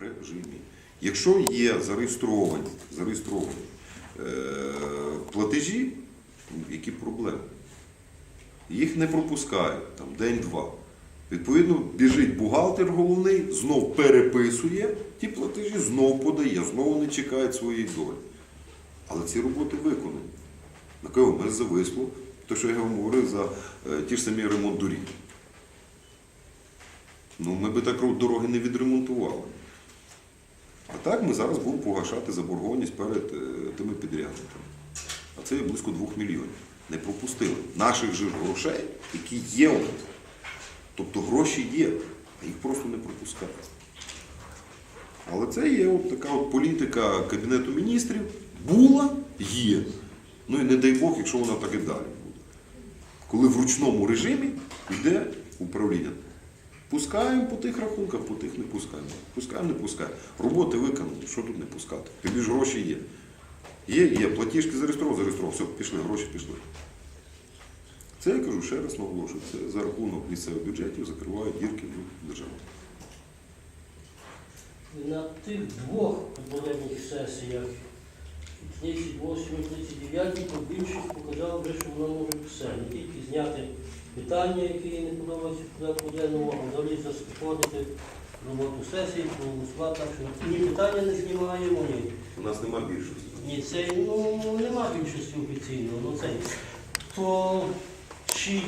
режимі. Якщо є зареєстровані, зареєстровані е, платежі, які проблеми? Їх не пропускають там день-два. Відповідно, біжить бухгалтер головний, знов переписує ті платежі, знов подає, знову не чекає своєї долі. Але ці роботи виконані. На кого ми зависло, те, що я вам говорив за е, ті ж самі ремонт доріг. Ну, ми би так дороги не відремонтували. Так ми зараз будемо погашати заборгованість перед е, тими підрядниками. А це є близько 2 мільйонів. Не пропустили. Наших же грошей, які є у нас. Тобто гроші є, а їх просто не пропускають. Але це є от така от політика Кабінету міністрів. Була, є. Ну і не дай Бог, якщо вона так і далі буде. Коли в ручному режимі йде управління. Пускаємо по тих рахунках, по тих не пускаємо. Пускаємо, не пускаємо. Роботи виконані, що тут не пускати? Тобі ж гроші є. Є, є, платіжки зареєстрував, зареєстрував, все, пішли, гроші пішли. Це я кажу ще раз наголошую, це за рахунок місцевих бюджетів закривають дірки в державі. На тих двох попередніх сесіях, 38-39, то більшість показала вже, що воно може все. Не тільки зняти питання, які не подобаються в порядку денному, а взагалі заходити роботу сесії, проголосувати, так що ні питання не знімаємо, ні. У нас нема більшості. Ні, це ну, нема більшості офіційно. Ну, це, то чи